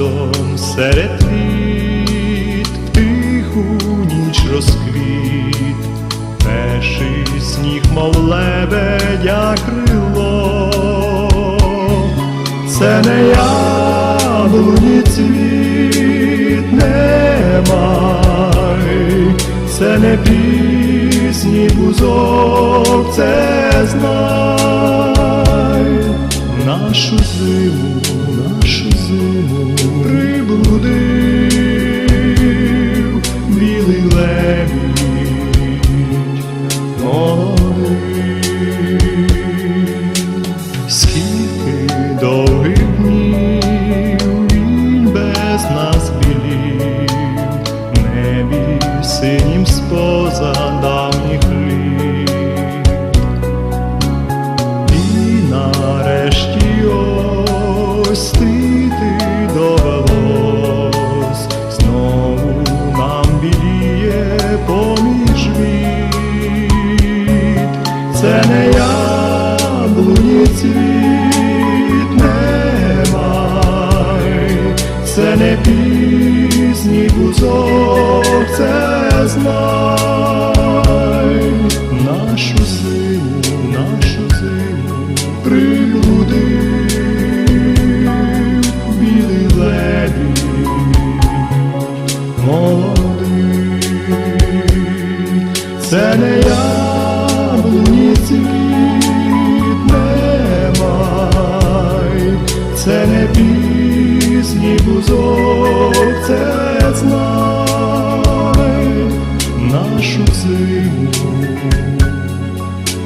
Раптом серед літ тиху ніч розквіт, перший сніг, мов лебедя крило, це не яблуні цвіт, немай, це не пісні бузок, це знай. Нашу зиму, нашу зиму довгих він без нас білів, небі синім споза давніх літ. І нарешті ось стити довелось, знову нам біліє поміж це не пісні бузок, це знай. Нашу зиму, нашу зиму приблудив білий лебідь. Молодий. Це не яблуні цвіт, не май, це не пісні бузок, це знай нашу зиму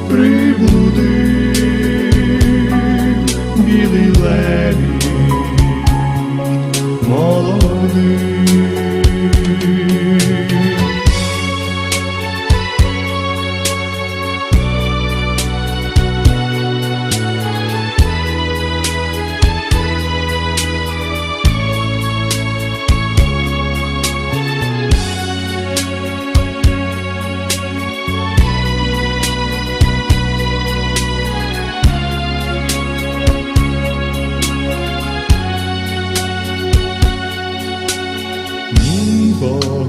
приблудив білий лебідь молодий.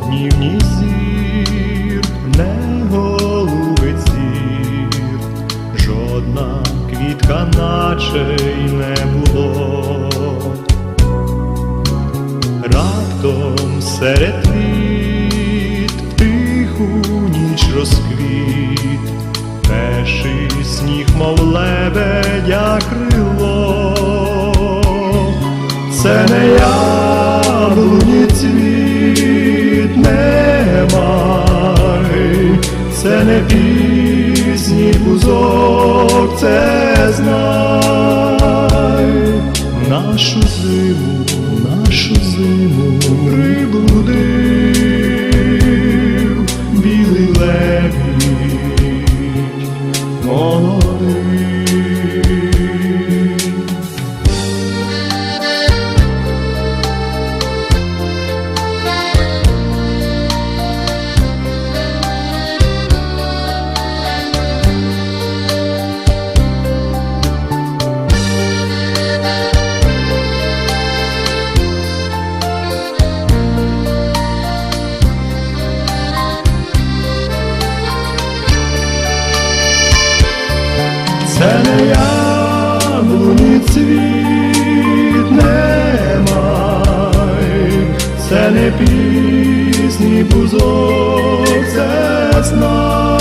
Вогнів, ні зір, не голубить зір, жодна квітка наче й не було. Раптом серед в тиху ніч розквіт, перший сніг, мов лебедя крило. Це не пісні бузок, це знай. Нашу зиму, нашу зиму приблудив яблуні цвіт, не май, це не пісні бузок, це знай.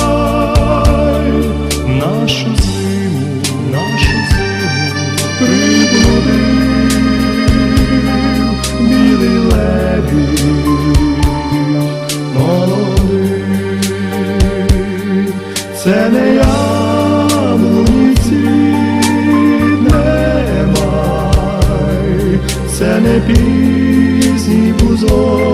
Нашу зиму, нашу зиму приблудив білий лебідь. Це не яблуні це не пізні бузок,